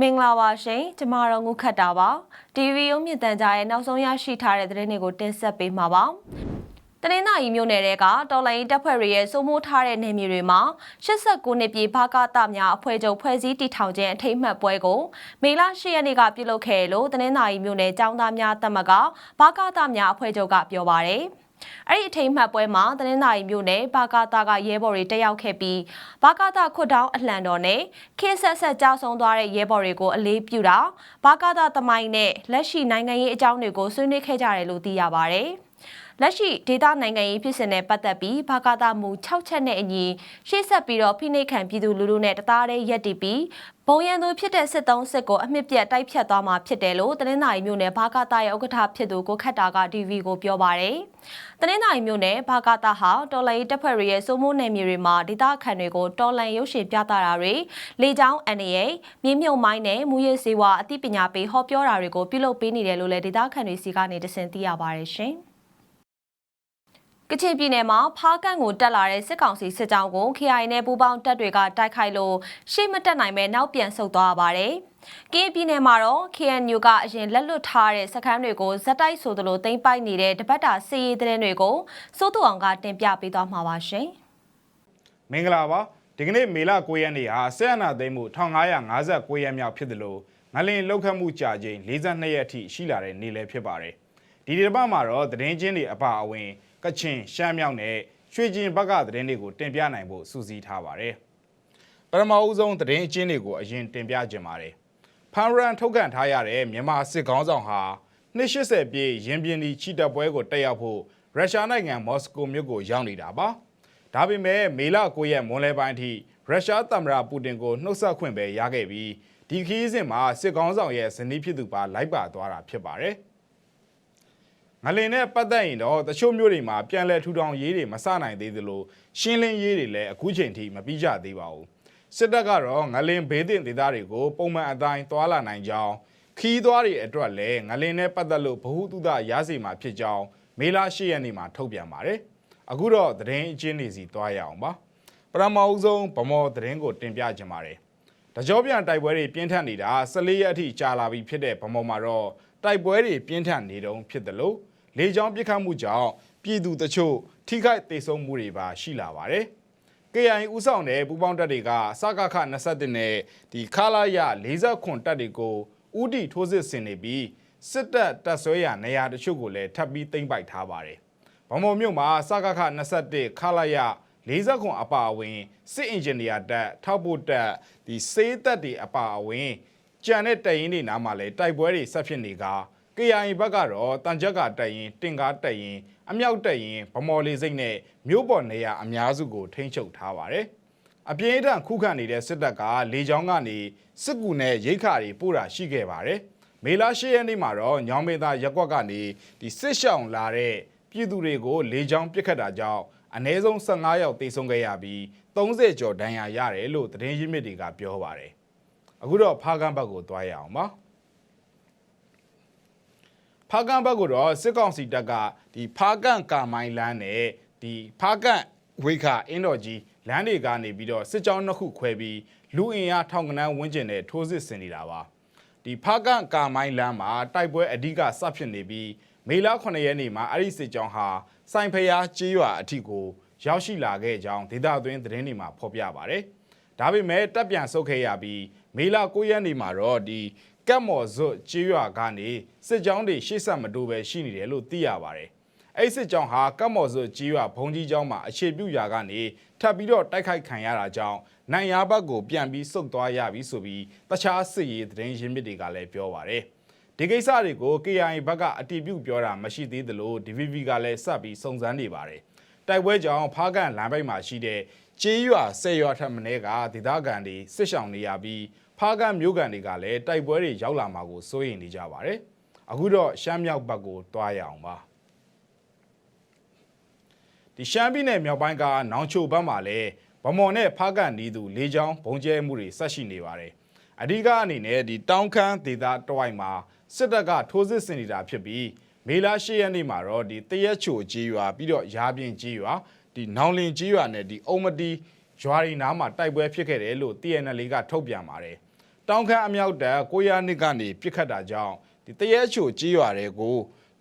မင်္ဂလာပါရှင်ကျမတို့ငုခတ်တာပါ TV ရုံးမြင့်တန်ကြားရဲ့နောက်ဆုံးရရှိထားတဲ့သတင်းတွေကိုတင်ဆက်ပေးမှာပါတနင်္သာရီမြို့နယ်တဲကတော်လိုင်းတပ်ဖွဲ့တွေရဲ့စိုးမိုးထားတဲ့နေမြေတွေမှာ89နှစ်ပြည်ဘာကတများအဖွဲ့ချုပ်ဖွဲ့စည်းတည်ထောင်ခြင်းအထိမ်းအမှတ်ပွဲကိုမေလ10ရက်နေ့ကပြုလုပ်ခဲ့လို့တနင်္သာရီမြို့နယ်ចောင်းသားများတက်မကဘာကတများအဖွဲ့ချုပ်ကပြောပါရယ် အဲ့ဒီအထိမ်းအမှတ်ပွဲမှာတနင်္သာရီမြို့နယ်ဘာကာတာကရဲဘော်တွေတက်ရောက်ခဲ့ပြီးဘာကာတာခွတ်တောင်းအလှန်တော်နဲ့ခင်းဆက်ဆက်ကြောက်ဆုံးသွားတဲ့ရဲဘော်တွေကိုအလေးပြုတာဘာကာတာတမိုင်းနဲ့လက်ရှိနိုင်ငံရေးအကြောင်းတွေကိုဆွေးနွေးခဲ့ကြတယ်လို့သိရပါဗျ။ လက်ရှိဒေသနိုင်ငံရေးဖြစ်စဉ်နဲ့ပတ်သက်ပြီးဘာကာတာမူ6ချက်နဲ့အညီရှေ့ဆက်ပြီးတော့ဖိနှိပ်ခံပြည်သူလူထုနဲ့တသားတည်းရက်တည်ပြီးဘုံရန်သူဖြစ်တဲ့စစ်တုံးစစ်ကိုအမြင့်ပြတ်တိုက်ဖြတ်သွားမှာဖြစ်တယ်လို့တနင်္သာရီမြို့နယ်ဘာကာတာရဲ့ဥက္ကဋ္ဌဖြစ်သူကိုခတ်တာက DV ကိုပြောပါရယ်။တနင်္သာရီမြို့နယ်ဘာကာတာဟာတော်လိုင်းတပ်ဖွဲ့တွေရဲ့စိုးမိုးနယ်မြေတွေမှာဒေသခံတွေကိုတော်လန်ရုပ်ရှင်ပြသတာတွေလေကြောင်းအန်ရမြေမြုပ်မိုင်းနဲ့မူရစ်စေဝါအသိပညာပေးဟောပြောတာတွေကိုပြုလုပ်ပေးနေတယ်လို့လည်းဒေသခံတွေစီကနေတစင်သိရပါရယ်ရှင်။ ကချင်ပြည်နယ်မှာဖားကန့်ကိုတက်လာတဲ့စစ်ကောင်စီစစ်ကြောင်းကို KI နဲ့ပူးပေါင်းတပ်တွေကတိုက်ခိုက်လို့ရှေ့မတက်နိုင်ပဲနောက်ပြန်ဆုတ်သွားပါတယ်။ကင်းပြည်နယ်မှာတော့ KNU ကအရင်လက်လွတ်ထားတဲ့စခန်းတွေကိုဇက်တိုက်ဆိုသလိုတင်ပိုက်နေတဲ့တပတ်တာစီးရီးသတင်းတွေကိုစိုးသူအောင်ကတင်ပြပေးသွားမှာပါရှင်။မင်္ဂလာပါဒီကနေ့မေလ9ရက်နေ့ဟာဆက်အနာသိမ်းမှု1559ရက်မြောက်ဖြစ်တယ်လို့ငလင်လောက်ခတ်မှုကြာချိန်42ရက်အထိရှိလာတဲ့နေ့လည်းဖြစ်ပါတယ်ဒီဒီတစ်ပတ်မှာတော့သတင်းချင်းတွေအပါအဝင် ကချင်ရှမ်းမြောက်နဲ့ရွှေကျင်ဘက်ကသတင်းတွေကိုတင်ပြနိုင်ဖို့စူးစီးထားပါတယ်ပထမအဦးဆုံးသတင်းချင်းတွေကိုအရင်တင်ပြခြင်းပါတယ်ဖန်ရန်ထုတ်ကန်ထားရတဲ့မြန်မာစစ်ကောင်းဆောင်ဟာ280ပြည့်ရင်ပြင်းဒီချီတက်ပွဲကိုတက်ရောက်ဖို့ရုရှားနိုင်ငံမော်စကိုမြို့ကိုရောက်နေတာပါဒါပေမဲ့မေလ9ရက်မွန်းလယ်ပိုင်းအထိရုရှားသမ္မတပူတင်ကိုနှုတ်ဆက်ခွင့်ပဲရခဲ့ပြီးဒီခီးစဉ်မှာစစ်ကောင်းဆောင်ရဲ့ဇနီးဖြစ်သူပါလိုက်ပါသွားတာဖြစ်ပါတယ် ငလင်နဲ့ပတ်သက်ရင်တော့တချို့မျိုးတွေမှာပြန်လဲထူထောင်ရေးတွေမစနိုင်သေးသလိုရှင်းလင်းရေးတွေလည်းအခုချိန်ထိမပြီးကြသေးပါဘူးစစ်တပ်ကတော့ငလင်ဘေးတင်ဒေသတွေကိုပုံမှန်အတိုင်းသွာလာနိုင်ကြောင်းခီးသွားတွေအတွက်လည်းငလင်နဲ့ပတ်သက်လို့ဗဟုသုတရစေမှာဖြစ်ကြောင်းမေလ10ရက်နေ့မှာထုတ်ပြန်ပါတယ်အခုတော့သတင်းအချင်းတွေစီသွားရအောင်ပါပထမအဦးဆုံးဗမော်သတင်းကိုတင်ပြခြင်းပါတယ်တကြောပြန်တိုက်ပွဲတွေပြင်းထန်နေတာ14ရက်အထိကြာလာပြီဖြစ်တဲ့ဗမော်မှာတော့တိုက်ပွဲတွေပြင်းထန်နေတုန်းဖြစ်တယ်လို့ လေကြောင်းပစ်ခတ်မှုကြောင့်ပြည်သူတချို့ထိခိုက်ဒေဆုံးမှုတွေပါရှိလာပါတယ်။ KI ဥဆောင်တဲ့ပူပေါင်းတပ်တွေကစကခ21နဲ့ဒီခလာရ40ခွန်တပ်တွေကိုဥတီထိုးစစ်ဆင်နေပြီးစစ်တပ်တပ်ဆွဲရာနေရာတချို့ကိုလည်းထပ်ပြီးသိမ်းပိုက်ထားပါတယ်။ဗမော်မြို့မှာစကခ21ခလာရ40ခွန်အပါအဝင်စစ်အင်ဂျင်နီယာတပ်ထောက်ပို့တပ်ဒီစေးတပ်တွေအပါအဝင်ကြံတဲ့တပ်ရင်းတွေနားမှာလည်းတိုက်ပွဲတွေဆက်ဖြစ်နေကာ KIA ဘက်ကတော့တန်ကြက်ကတက်ရင်တင်ကားတက်ရင်အမြောက်တက်ရင်ဗမော်လေးစိတ်နဲ့မြို့ပေါ်နေရာအများစုကိုထိန်းချုပ်ထားပါတယ်။အပြင်းအထန်ခုခံနေတဲ့စစ်တပ်ကလေကြောင်းကနေစစ်ကူနဲ့ရိတ်ခါတွေပို့တာရှိခဲ့ပါတယ်။မေလ10ရက်နေ့မှာတော့ညောင်မေသာရက်ကွက်ကနေဒီစစ်ရှောင်လာတဲ့ပြည်သူတွေကိုလေကြောင်းပစ်ခတ်တာကြောင့်အနည်းဆုံး15ယောက်သေဆုံးခဲ့ရပြီး30ကျော်ဒဏ်ရာရတယ်လို့သတင်းရင်းမြစ်တွေကပြောပါတယ်။အခုတော့ဖားကန်းဘက်ကိုသွားရအောင်ပါ။ဖား ကန့်ဘက်ကတော့စစ်ကောင်စီတပ်ကဒီဖားကန့်ကာမိုင်းလမ်းနဲ့ဒီဖားကန့်ဝိခအင်းတော်ကြီးလမ်းတွေကနေပြီးတော့စစ်ကြောင်းနှစ်ခုခွဲပြီးလူအင်အားထောင်ကနန်းဝန်းကျင်နဲ့ထိုးစစ်ဆင်နေတာပါဒီဖားကန့်ကာမိုင်းလမ်းမှာတိုက်ပွဲအဓိကစဖြစ်နေပြီးမေလ9ရက်နေ့မှာအဲ့ဒီစစ်ကြောင်းဟာစိုင်ဖျားကြေးရွာအထိကိုရောက်ရှိလာခဲ့ကြောင်းဒေသတွင်းသတင်းတွေမှာဖော်ပြပါတယ်ဒါပေမဲ့တပ်ပြန်ဆုတ်ခဲ့ရပြီးမေလ9ရက်နေ့မှာတော့ဒီ ကက်မော်ဇွတ်ကြေးရွာကနေစစ်ကြောင်းတွေရှေ့ဆက်မတိုးပဲရှိနေတယ်လို့သိရပါတယ်။အဲ့စစ်ကြောင်းဟာကက်မော်ဇွတ်ကြေးရွာဘုံကြီးကျောင်းမှာအခြေပြုရာကနေထပ်ပြီးတော့တိုက်ခိုက်ခံရတာကြောင့်နိုင်ရဘက်ကိုပြန်ပြီးစုတ်သွားရပြီဆိုပြီးတခြားစစ်ရေးသတင်းရင်းမြစ်တွေကလည်းပြောပါတယ်။ဒီကိစ္စတွေကို KIA ဘက်ကအတီးပြုတ်ပြောတာမရှိသေးသလို DVB ကလည်းစပ်ပြီးစုံစမ်းနေပါတယ်။တိုက်ပွဲကြောင့်ဖားကန်လမ်းဘက်မှာရှိတဲ့ ကြေးရွာဆယ်ရွာထက်မင်းကဒေသခံတွေစစ်ဆောင်နေရပြီးဖားကန့်မြို့ကန်တွေကလည်းတိုက်ပွဲတွေရောက်လာမှာကိုစိုးရိမ်နေကြပါတယ်။အခုတော့ရှမ်းမြောက်ဘက်ကိုတွားရအောင်ပါ။ဒီရှမ်းပြည်နယ်မြောက်ပိုင်းကနောင်ချိုဘက်မှာလည်းဗမော်နဲ့ဖားကန့်နီးသူလေကြောင်းဘုံကျဲမှုတွေဆက်ရှိနေပါတယ်။အဓိကအနေနဲ့ဒီတောင်ခမ်းဒေသတဝိုက်မှာစစ်တပ်ကထိုးစစ်ဆင်နေတာဖြစ်ပြီးမေလ10ရက်နေ့မှာတော့ဒီတရက်ချိုကြီးရွာပြီးတော့ရာပြင်ကြီးရွာ ဒီနောင်လင်ကြီးရွာနဲ့ဒီအုံမတီရွာရီနားမှာတိုက်ပွဲဖြစ်ခဲ့တယ်လို့ TNL ကထုတ်ပြန်ပါတယ်။တောင်ခမ်းအမြောက်တပ်900နှစ်ကနေပြစ်ခတ်တာကြောင့်ဒီတရဲချိုကြီးရွာတွေကို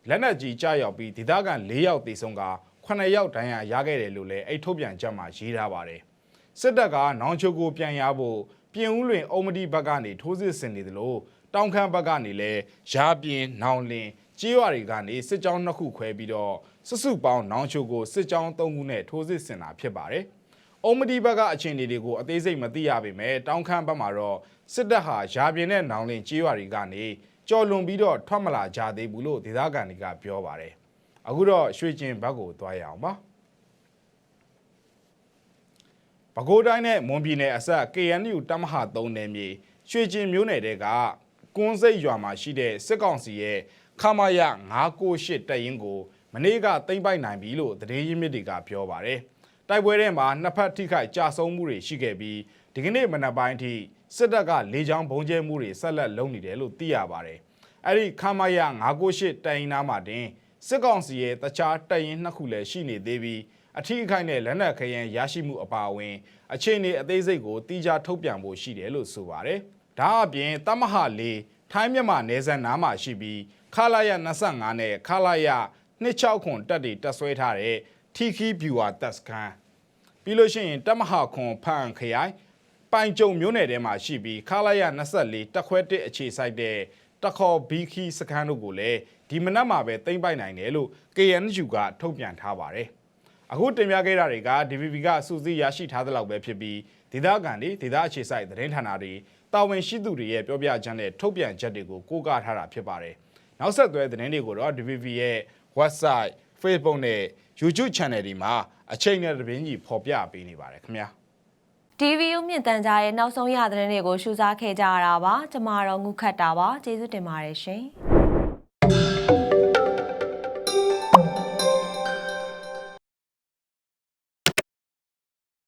လက်နက်ကြီးကြားရောက်ပြီးဒေသခံ၄ယောက်သေဆုံးက9ယောက်ဒဏ်ရာရခဲ့တယ်လို့လည်းအဲ့ထုတ်ပြန်ချက်မှာရေးထားပါတယ်။စစ်တပ်ကနောင်ချိုကိုပြန်ရဖို့ပြင်ဦးလွင်အုံမတီဘက်ကနေထိုးစစ်ဆင်နေသလိုတောင်ခမ်းဘက်ကနေလည်းရာပြင်းနောင်လင်းကြေးရွာတွေကနေစစ်ကြောင်းနှစ်ခုခွဲပြီးတော့ စုစုပေါင်းနောင်ချိုကိုစစ်ကြောင်းသုံးခုနဲ့ထိုးစစ်ဆင်တာဖြစ်ပါတယ်။အုံမတီဘက်ကအခြေအနေတွေကိုအသေးစိတ်မသိရပေမဲ့တောင်ခမ်းဘက်မှာတော့စစ်တပ်ဟာရာပြင်းနဲ့နောင်လင်းကြေးရွာတွေကနေကြော်လွန်ပြီးတော့ထွက်မလာကြသေးဘူးလို့ဒေသခံတွေကပြောပါတယ်။အခုတော့ရွှေကျင်ဘက်ကိုသွားရအောင်ပါ။ပဲခူးတိုင်းနဲ့မွန်ပြည်နယ်အစပ် KNU တမဟာ3နယ်မြေရွှေကျင်မြို့နယ်တဲကကွန်းစိတ်ရွာမှာရှိတဲ့စစ်ကောင်စီရဲ့ခမာယ998တပ်ရင်းကို မနေ့ကသိမ်းပိုက်နိုင်ပြီလို့သတင်းရင်းမြစ်တွေကပြောပါတယ်။တိုက်ပွဲထဲမှာနှစ်ဖက်ထိခိုက်ကြာဆုံးမှုတွေရှိခဲ့ပြီးဒီကနေ့မနက်ပိုင်းထိစစ်တပ်ကလေကြောင်းဘုံကျဲမှုတွေဆက်လက်လုပ်နေတယ်လို့သိရပါတယ်။အဲ့ဒီခမာယ998တပ်ရင်းသားမှာတင်စစ်ကောင်စီရဲ့တခြားတပ်ရင်းနှစ်ခုလည်းရှိနေသေးပြီးအထီးအခိုက်နဲ့လက်နက်ခရမ်းရရှိမှုအပါအဝင် အခြေအနေအသေးစိတ်ကိုတိကျထုတ်ပြန်ဖို့ရှိတယ်လို့ဆိုပါတယ်။ဒါအပြင်တမဟာလေးထိုင်းမြန်မာနယ်စပ်နားမှာရှိပြီးခလာရ25နဲ့ခလာရ 26ခွန်တက်တွေတက်ဆွဲထားတဲ့ထီခီဗျူဟာတပ်စခန်းပြီးလို့ရှိရင်တမဟာခွန်ဖန်ခရိုင်ပိုင်ကြုံမြို့နယ်ထဲမှာရှိပြီးခလာရ24တက်ခွဲတစ်အခြေစိုက်တဲ့တခေါ်ဘီခီစခန်းတို့ကိုလည်းဒီမနက်မှာပဲသိမ့်ပိုက်နိုင်တယ်လို့ KNU ကထုတ်ပြန်ထားပါတယ်။အခုတင်ပြခဲ့တာတွေက DVB ကစူးစီးရရှိထားသလောက်ပဲဖြစ်ပြီးဒေသခံတွေဒေသအခြေစိုက်သတင်းဌာနတွေတာဝန်ရှိသူတွေရဲ့ပြောပြချက်နဲ့ထုတ်ပြန်ချက်တွေကိုကိုးကားထားတာဖြစ်ပါတယ်။နောက်ဆက်တွဲသတင်းတွေကိုတော့ DVB ရဲ့ website Facebook နဲ့ YouTube channel တွေမှာအချိန်နဲ့သတင်းကြီးဖော်ပြပေးနေပါတယ်ခင်ဗျာ။ TV ရုပ်မြင့်တန်ကြားရဲ့နောက်ဆုံးရသတင်းတွေကိုရှုစားခဲ့ကြရတာပါကျမတော့ငုခတ်တာပါကျေးဇူးတင်ပါတယ်ရှင်